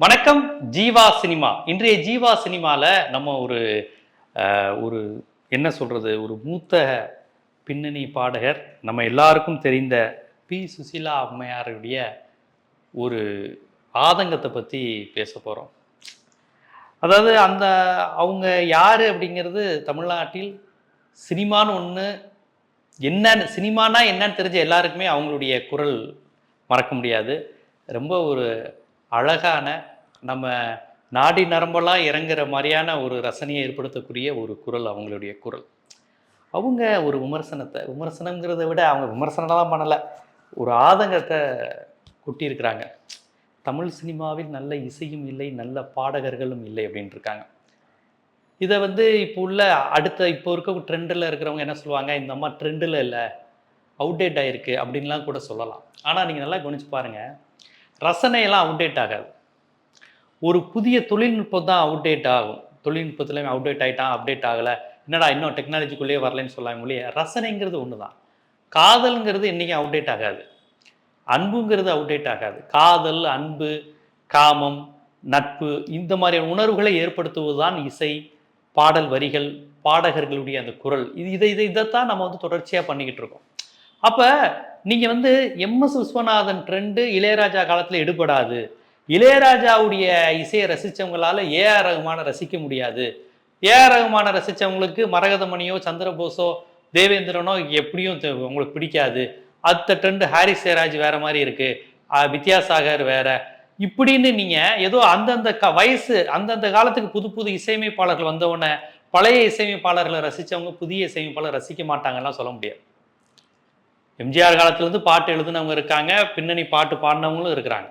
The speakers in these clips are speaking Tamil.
வணக்கம் ஜீவா சினிமா. இன்றைய ஜீவா சினிமாவில் நம்ம ஒரு ஒரு என்ன சொல்கிறது ஒரு மூத்த பின்னணி பாடகர் நம்ம எல்லாருக்கும் தெரிந்த பி. சுசிலா அம்மையாருடைய ஒரு ஆதங்கத்தை பற்றி பேச போகிறோம் அதாவது அந்த அவங்க யார் அப்படிங்கிறது தமிழ்நாட்டில் சினிமான்னு ஒன்று என்னன்னு சினிமானா என்னன்னு தெரிஞ்ச எல்லாருக்குமே அவங்களுடைய குரல் மறக்க முடியாது. ரொம்ப ஒரு அழகான நம்ம நாடி நரம்பெல்லாம் இறங்குற மாதிரியான ஒரு ரசனையை ஏற்படுத்தக்கூடிய ஒரு குரல் அவங்களுடைய குரல். அவங்க ஒரு விமர்சனத்தை விமர்சனங்கிறத விட அவங்க விமர்சனம்லாம் பண்ணலை. ஒரு ஆதங்கத்தை கொட்டியிருக்கிறாங்க. தமிழ் சினிமாவில் நல்ல இசையும் இல்லை நல்ல பாடகர்களும் இல்லை அப்படின்ட்டு இருக்காங்க இதை வந்து இப்போ உள்ள அடுத்த இப்போ இருக்க ட்ரெண்டில் இருக்கிறவங்க என்ன சொல்லுவாங்க? இந்த அம்மா ட்ரெண்டில் இல்லை அவுடேட் ஆகிருக்கு அப்படின்லாம் கூட சொல்லலாம். ஆனால் நீங்கள் நல்லா கவனிச்சு பாருங்கள் ரசனையெல்லாம் அவுடேட் ஆகாது. ஒரு புதிய தொழில்நுட்பம் தான் அவுடேட் ஆகும். தொழில்நுட்பத்துலேயும் அவுடேட் ஆகிட்டான் அப்டேட் ஆகலை. என்னடா இன்னும் டெக்னாலஜிக்குள்ளேயே வரலன்னு சொல்லாங்க மொழியே ரசனைங்கிறது ஒன்று தான் காதல்ங்கிறது என்றைக்கும் அவுடேட் ஆகாது. அன்புங்கிறது அவுடேட் ஆகாது. காதல் அன்பு காமம் நட்பு இந்த மாதிரியான உணர்வுகளை ஏற்படுத்துவது தான் இசை பாடல் வரிகள் பாடகர்களுடைய அந்த குரல். இது இதை இதை இதைத்தான் நம்ம வந்து தொடர்ச்சியாக பண்ணிக்கிட்டு இருக்கோம். அப்போ நீங்கள் வந்து எம்எஸ் விஸ்வநாதன் ட்ரெண்டு இளையராஜா காலத்தில் எடுபடாது. இளையராஜாவுடைய இசையை ரசித்தவங்களால ஏஆர் ரகுமான ரசிக்க முடியாது. ஏஆர் ரகுமான ரசித்தவங்களுக்கு மரகதமணியோ சந்திரபோஸோ தேவேந்திரனோ எப்படியும் உங்களுக்கு பிடிக்காது. அடுத்த ட்ரெண்டு ஹாரிஸ் சேராஜ் வேற மாதிரி இருக்கு. வித்யாசாகர் வேற. இப்படின்னு நீங்க ஏதோ அந்தந்த க வயசு அந்தந்த காலத்துக்கு புது புது இசையமைப்பாளர்கள் வந்தவுடனே பழைய இசையமைப்பாளர்களை ரசிச்சவங்க புதிய இசையமைப்பாளர் ரசிக்க மாட்டாங்கலாம் சொல்ல முடியாது. எம்ஜிஆர் காலத்துலேருந்து பாட்டு எழுதுனவங்க இருக்காங்க பின்னணி பாட்டு பாடினவங்களும் இருக்கிறாங்க.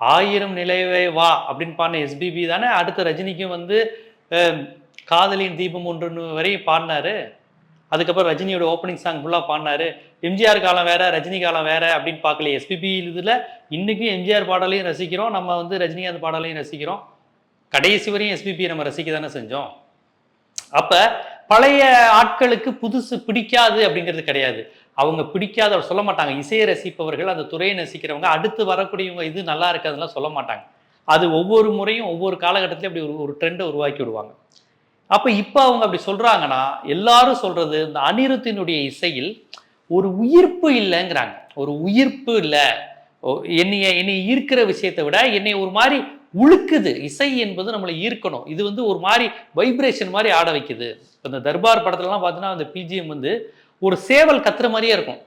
ஆயிரம் நிலைவே வா அப்படின்னு பாடின எஸ்பிபி தானே அடுத்த ரஜினிக்கும் வந்து காதலின் தீபம் ஒன்றுன்னு வரையும் பாடினாரு. அதுக்கப்புறம் ரஜினியோட ஓப்பனிங் சாங் ஃபுல்லாக பாடினாரு. எம்ஜிஆர் காலம் வேற ரஜினி காலம் வேற அப்படின்னு பார்க்கல எஸ்பிபி இதில் இன்றைக்கும் எம்ஜிஆர் பாடலையும் ரசிக்கிறோம் நம்ம வந்து ரஜினிகாந்த் பாடலையும் ரசிக்கிறோம். கடைசி வரையும் எஸ்பிபி நம்ம ரசிக்க தானே செஞ்சோம். அப்போ பழைய ஆட்களுக்கு புதுசு பிடிக்காது அப்படிங்கிறது கிடையாது. அவங்க பிடிக்காத சொல்ல மாட்டாங்க. இசையை ரசிப்பவர்கள் அந்த துறையை ரசிக்கிறவங்க அடுத்து வரக்கூடியவங்க இது நல்லா இருக்காதுலாம் சொல்ல மாட்டாங்க. அது ஒவ்வொரு முறையும் ஒவ்வொரு காலகட்டத்திலையும் அப்படி ஒரு ஒரு ட்ரெண்டை உருவாக்கி விடுவாங்க. அப்போ இப்போ அவங்க அப்படி சொல்கிறாங்கன்னா எல்லாரும் சொல்கிறது இந்த அனிருத்தினுடைய இசையில் ஒரு உயிர்ப்பு இல்லைங்கிறாங்க. ஒரு உயிர்ப்பு இல்லை. என்னைய என்னை ஈர்க்கிற விஷயத்தை விட என்னை ஒரு மாதிரி உழுக்குது. இசை என்பது நம்மளை ஈர்க்கணும். இது வந்து ஒரு மாதிரி வைப்ரேஷன் மாதிரி ஆட வைக்குது. இப்போ இந்த தர்பார் படத்துலலாம் பார்த்தீங்கன்னா அந்த பிஜிஎம் வந்து ஒரு சேவல் கத்துற மாதிரியே இருக்கும்.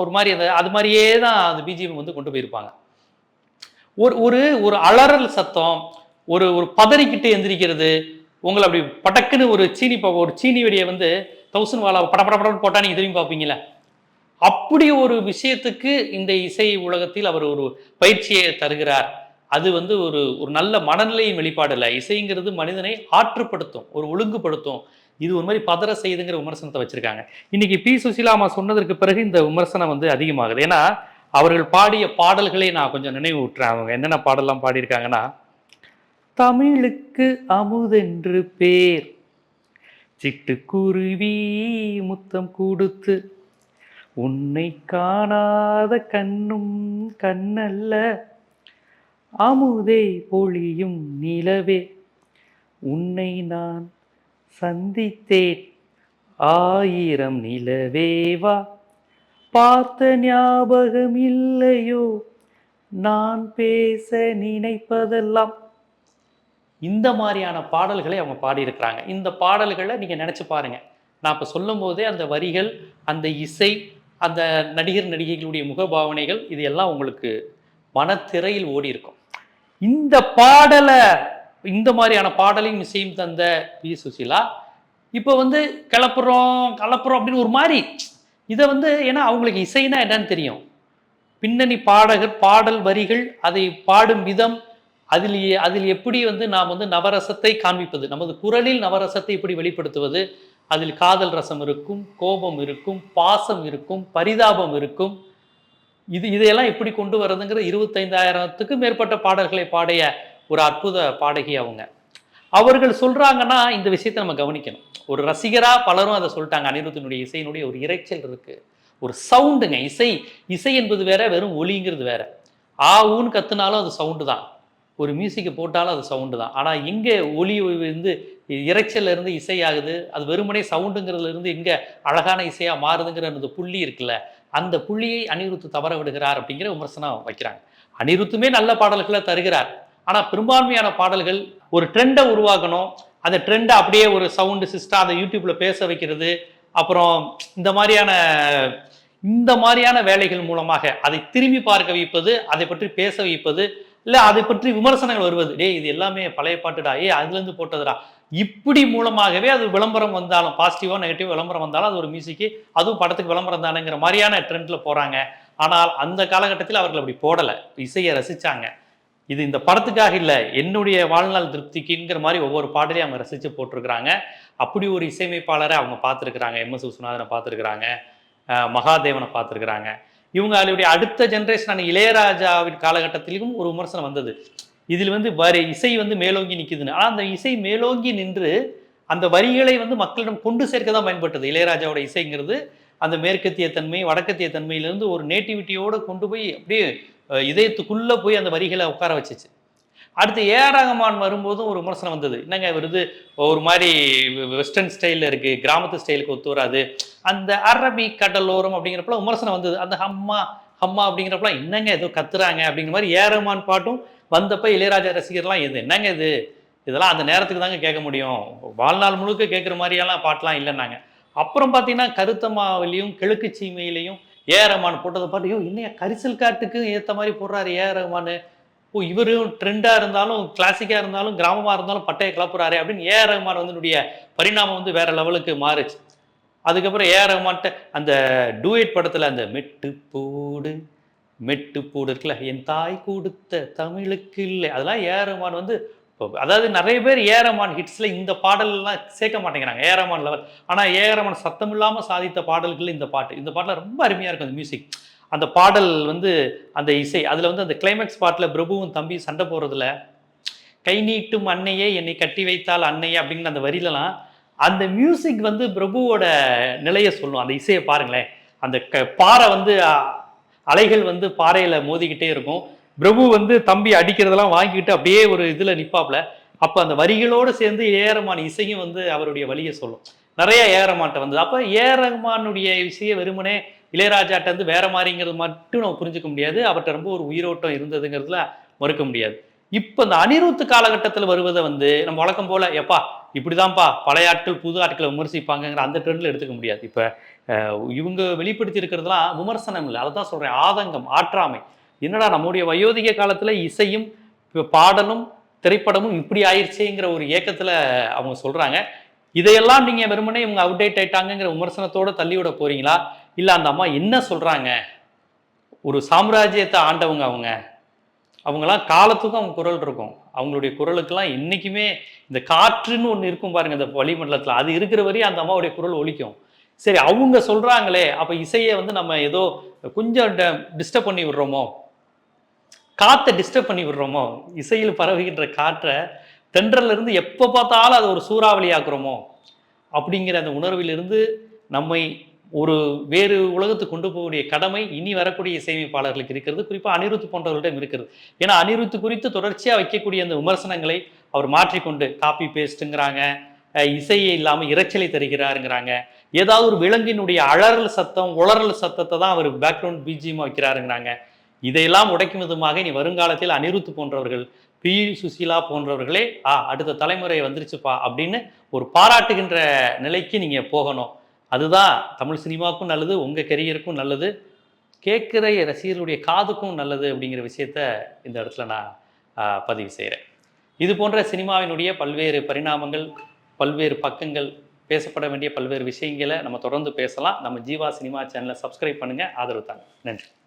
ஒரு மாதிரி அந்த அது மாதிரியே தான் அந்த பிஜிஎம் வந்து கொண்டு போயிருப்பாங்க. ஒரு ஒரு ஒரு அலறல் சத்தம் ஒரு ஒரு பதறிக்கிட்டு எந்திரிக்கிறது உங்களை அப்படி படக்குன்னு ஒரு சீனி பா ஒரு சீனி வெடியை வந்து தௌசண்ட் வாலா பட பட படன்னு போட்டால் நீங்கள் திரும்பி பார்ப்பீங்களே அப்படி ஒரு விஷயத்துக்கு இந்த இசை உலகத்தில் அவர் ஒரு பயிற்சியை தருகிறார். அது வந்து ஒரு ஒரு நல்ல மனநிலையின் வெளிப்பாடு இல்லை. இசைங்கிறது மனிதனை ஆற்றுப்படுத்தும் ஒரு ஒழுங்குபடுத்தும். இது ஒரு மாதிரி பதற செய்துங்கிற விமர்சனத்தை வச்சிருக்காங்க. இன்னைக்கு பி. சுசிலாமா சொன்னதற்கு பிறகு இந்த விமர்சனம் வந்து அதிகமாகுது. ஏன்னா அவர்கள் பாடிய பாடல்களை நான் கொஞ்சம் நினைவு விட்டுறேன் அவங்க என்னென்ன பாடலாம் பாடியிருக்காங்கன்னா தமிழுக்கு அமுதென்று பேர் சிட்டுக்குருவி முத்தம் கொடுத்து உன்னை காணாத கண்ணும் கண்ணல்ல அமுதே பொழியும் நிலவே உன்னை நான் சந்தித்தேன். ஆயிரம் நிலவேவா பார்த்த ஞாபகம் இல்லையோ நான் பேச நினைப்பதெல்லாம். இந்த மாதிரியான பாடல்களை அவங்க பாடியிருக்கிறாங்க. இந்த பாடல்களை நீங்கள் நினச்சி பாருங்கள் நான் இப்போ சொல்லும் போதே அந்த வரிகள் அந்த இசை அந்த நடிகர் நடிகைகளுடைய முகபாவனைகள் இது எல்லாம் உங்களுக்கு மனத்திரையில் ஓடி இருக்கும் இந்த பாடலை இந்த மாதிரியான பாடலையும் இசையும் தந்த பி. சுசீலா. இப்போ வந்து கிளப்புறோம் கலப்புறோம் அப்படின்னு ஒரு மாதிரி இதை வந்து ஏன்னா அவங்களுக்கு இசைனா என்னன்னு தெரியும். பின்னணி பாடகர் பாடல் வரிகள் அதை பாடும் விதம் அதில் அதில் எப்படி வந்து நாம் வந்து நவரசத்தை காண்பிப்பது? நமது குரலில் நவரசத்தை எப்படி வெளிப்படுத்துவது? அதில் காதல் ரசம் இருக்கும் கோபம் இருக்கும் பாசம் இருக்கும் பரிதாபம் இருக்கும். இது இதையெல்லாம் எப்படி கொண்டு வர்றதுங்கிற இருபத்தைந்தாயிரத்துக்கும் மேற்பட்ட பாடல்களை பாடிய ஒரு அற்புத பாடகி அவங்க. அவர்கள் சொல்கிறாங்கன்னா இந்த விஷயத்தை நம்ம கவனிக்கணும். ஒரு ரசிகராக பலரும் அதை சொல்லிட்டாங்க. அனிருத்தினுடைய இசையினுடைய ஒரு இரைச்சல் இருக்குது ஒரு சவுண்டுங்க. இசை இசை என்பது வேற வெறும் ஒலிங்கிறது வேற. ஆ ஊன்னு கத்துனாலும் அது சவுண்டு தான். ஒரு மியூசிக்கை போட்டாலும் அது சவுண்டு தான். ஆனால் இங்கே ஒலி வந்து இறைச்சல்ல இருந்து இசையாகுது அது வெறுமனே சவுண்டுங்கிறதுலேருந்து எங்கே இங்கே அழகான இசையாக மாறுதுங்கிற அந்த புள்ளி இருக்குல்ல அந்த புள்ளியை அனிருத்து தவற விடுகிறார் அப்படிங்கிற விமர்சனம் வைக்கிறாங்க. அனிருத்துமே நல்ல பாடல்களை தருகிறார். ஆனால் பெரும்பான்மையான பாடல்கள் ஒரு ட்ரெண்டை உருவாக்கணும். அந்த ட்ரெண்டை அப்படியே ஒரு சவுண்டு சிஸ்டம் அதை யூடியூப்பில் பேச வைக்கிறது. அப்புறம் இந்த மாதிரியான இந்த மாதிரியான வேலைகள் மூலமாக அதை திரும்பி பார்க்க வைப்பது அதை பற்றி பேச வைப்பது இல்லை அதை பற்றி விமர்சனங்கள் வருவது. டேய் இது எல்லாமே பழைய பாட்டுடா. ஏ அதுலேருந்து போட்டதுடா. இப்படி மூலமாகவே அது விளம்பரம் வந்தாலும் பாசிட்டிவாக நெகட்டிவ் விளம்பரம் வந்தாலும் அது ஒரு மியூசிக்கு அதுவும் படத்துக்கு விளம்பரம் தானேங்கிற மாதிரியான ட்ரெண்டில் போகிறாங்க ஆனால் அந்த காலகட்டத்தில் அவர்கள் அப்படி போடலை. இசையை ரசித்தாங்க இது இந்த படத்துக்காக இல்லை என்னுடைய வாழ்நாள் திருப்திக்குங்கிற மாதிரி ஒவ்வொரு பாடலையும் அவங்க ரசித்து போட்டிருக்கிறாங்க. அப்படி ஒரு இசையமைப்பாளரை அவங்க பார்த்துருக்குறாங்க. எம். எஸ். விஸ்வநாதனை பார்த்துருக்குறாங்க. மகாதேவனை பார்த்துருக்குறாங்க. இவங்க அதனுடைய அடுத்த ஜென்ரேஷனான இளையராஜாவின் காலகட்டத்திலும் ஒரு விமர்சனம் வந்தது. இதில் வந்து வரி இசை வந்து மேலோங்கி நிற்குதுன்னு ஆனால் அந்த இசை மேலோங்கி நின்று அந்த வரிகளை வந்து மக்களிடம் கொண்டு சேர்க்க தான் பயன்பட்டது. இளையராஜாவோட இசைங்கிறது அந்த மேற்கத்திய தன்மை வடக்கத்திய தன்மையிலேருந்து ஒரு நேட்டிவிட்டியோடு கொண்டு போய் அப்படியே இதயத்துக்குள்ளே போய் அந்த வரிகளை உட்கார வச்சுச்சு. அடுத்து ஏஆர் ரகமான் வரும்போதும் ஒரு விமர்சனம் வந்தது. என்னங்க வருது ஒரு மாதிரி வெஸ்டர்ன் ஸ்டைலில் இருக்குது கிராமத்து ஸ்டைலுக்கு ஒத்து வராது. அந்த அரபி கடலோரம் அப்படிங்கிறப்பலாம் விமர்சனம் வந்தது. அந்த ஹம்மா ஹம்மா அப்படிங்கிறப்பலாம் என்னங்க ஏதோ கத்துறாங்க அப்படிங்கிற மாதிரி ஏஆர் ரஹ்மான் பாட்டும் வந்தப்போ இளையராஜா ரசிகர்லாம் இது என்னங்க இது? இதெல்லாம் அந்த நேரத்துக்கு தாங்க கேட்க முடியும். வாழ்நாள் முழுக்க கேட்குற மாதிரியெல்லாம் பாட்டெலாம் இல்லைன்னாங்க. அப்புறம் பார்த்தீங்கன்னா கருத்தமாவிலையும் கிழக்கு சீமையிலையும் ஏ ஆர் ரஹ்மான் போட்டதை பார்த்து ஐயோ என்னையா கரிசல் காட்டுக்கு ஏற்ற மாதிரி போடுறாரு ஏ ஆர் ரஹ்மான் ஓ இவரும் ட்ரெண்டாக இருந்தாலும் கிளாசிக்காக இருந்தாலும் கிராமமாக இருந்தாலும் பட்டையை கிளப்புறாரு அப்படின்னு ஏ ரஹ்மான் வந்து பரிணாமம் வந்து வேற லெவலுக்கு மாறுச்சு. அதுக்கப்புறம் ஏ ஆர் ரஹ்மான்ட்ட அந்த டூயட் படத்தில் அந்த மெட்டு போடு மெட்டு போடு இருக்குல்ல என் தாய் கொடுத்த தமிழுக்கு இல்லை அதெல்லாம் ஏ ஆர் ரஹ்மான் வந்து இப்போ அதாவது நிறைய பேர் ஏரமான் ஹிட்ஸில் இந்த பாடல்லாம் சேர்க்க மாட்டேங்கிறாங்க. ஏ லெவல் ஆனால் ஏரமான் சத்தம் இல்லாமல் சாதித்த பாடல்கள் இந்த பாட்டு. இந்த பாட்டில் ரொம்ப அருமையாக இருக்கும் அந்த மியூசிக் அந்த பாடல் வந்து அந்த இசை அதில் வந்து அந்த கிளைமேக்ஸ் பாட்டில் பிரபுவும் தம்பி சண்டை போடுறதுல கை நீட்டும் அன்னையே என்னை கட்டி வைத்தால் அன்னையே அப்படிங்கிற அந்த வரியிலலாம் அந்த மியூசிக் வந்து பிரபுவோட நிலையை சொல்லும். அந்த இசையை பாருங்களேன். அந்த க பாறை வந்து அலைகள் வந்து பாறையில் மோதிக்கிட்டே இருக்கும். பிரபு வந்து தம்பி அடிக்கிறதெல்லாம் வாங்கிக்கிட்டு அப்படியே ஒரு இதில் நிற்பாப்ல அப்போ அந்த வரிகளோடு சேர்ந்து ஏரமான் இசையும் வந்து அவருடைய வழியை சொல்லும். நிறைய ஏரமான்ட்ட வந்தது அப்போ ஏரமானுடைய இசையை வெறுமனே இளையராஜாட்ட வந்து வேற மாதிரிங்கிறது மட்டும் நம்ம புரிஞ்சுக்க முடியாது. அவர்கிட்ட ரொம்ப ஒரு உயிரோட்டம் இருந்ததுங்கிறதுல மறுக்க முடியாது. இப்போ இந்த அனிருத்து காலகட்டத்தில் வருவதை வந்து நம்ம வழக்கம் போல எப்பா இப்படிதான்ப்பா பழைய ஆட்கள் புது ஆட்களை விமர்சிப்பாங்கங்கிற அந்த ட்ரெண்டில் எடுத்துக்க முடியாது. இப்போ இவங்க வெளிப்படுத்தி இருக்கிறதுலாம் விமர்சனம் இல்லை அதை தான் சொல்கிறேன் ஆதங்கம் ஆற்றாமை. என்னடா நம்முடைய வயோதிக காலத்தில் இசையும் பாடலும் திரைப்படமும் இப்படி ஆயிடுச்சேங்கிற ஒரு ஏக்கத்தில் அவங்க சொல்கிறாங்க இதையெல்லாம் நீங்கள் வெறுமனே இவங்க அவுடேட் ஆயிட்டாங்கங்கிற விமர்சனத்தோட தள்ளி விட போறீங்களா? இல்லை அந்த அம்மா என்ன சொல்கிறாங்க ஒரு சாம்ராஜ்யத்தை ஆண்டவங்க அவங்க. அவங்கெல்லாம் காலத்துக்கும் அவங்க குரல் இருக்கும். அவங்களுடைய குரலுக்கெல்லாம் என்றைக்குமே இந்த காற்றுன்னு ஒன்று இருக்கும் பாருங்க இந்த வளிமண்டலத்தில். அது இருக்கிற வரையும் அந்த அம்மாவுடைய குரல் ஒழிக்கும் சரி அவங்க சொல்கிறாங்களே அப்போ இசையை வந்து நம்ம ஏதோ கொஞ்சம் டிஸ்டர்ப் பண்ணி விடுறோமோ? காற்றை டிஸ்டர்ப் பண்ணி விடுறோமோ? இசையில் பரவுகின்ற காற்றை தென்றலிருந்து எப்போ பார்த்தாலும் அது ஒரு சூறாவளி ஆக்குறோமோ அப்படிங்கிற அந்த உணர்விலிருந்து நம்மை ஒரு வேறு உலகத்துக்கு கொண்டு போகக்கூடிய கடமை இனி வரக்கூடிய இசையமைப்பாளர்களுக்கு இருக்கிறது. குறிப்பாக அனிருத் போன்றவர்களிடம் இருக்கிறது. ஏன்னா அனிருத்து குறித்து தொடர்ச்சியாக வைக்கக்கூடிய அந்த விமர்சனங்களை அவர் மாற்றிக்கொண்டு காப்பி பேஸ்ட்டுங்கிறாங்க இசையே இல்லாமல் இரைச்சலை தருகிறாருங்கிறாங்க. ஏதாவது ஒரு விலங்கினுடைய அலறல் சத்தம் உளறல் சத்தத்தை தான் அவர் பேக்ரவுண்ட் பிஜிஎம் வைக்கிறாருங்கிறாங்க. இதையெல்லாம் உடைக்கும் விதமாக இனி வருங்காலத்தில் அனிருத்து போன்றவர்கள் பி. சுசீலா போன்றவர்களே ஆ அடுத்த தலைமுறை வந்துருச்சுப்பா அப்படின்னு ஒரு பாராட்டுகின்ற நிலைக்கு நீங்கள் போகணும். அதுதான் தமிழ் சினிமாவுக்கும் நல்லது உங்கள் கெரியருக்கும் நல்லது கேட்குற ரசிகர்களுடைய காதுக்கும் நல்லது அப்படிங்கிற விஷயத்த இந்த இடத்துல நான் பதிவு செய்கிறேன் இது போன்ற சினிமாவினுடைய பல்வேறு பரிணாமங்கள் பல்வேறு பக்கங்கள் பேசப்பட வேண்டிய பல்வேறு விஷயங்களை நம்ம தொடர்ந்து பேசலாம். நம்ம ஜீவா சினிமா சேனலை சப்ஸ்கிரைப் பண்ணுங்கள் ஆதரவு தாங்க. நன்றி.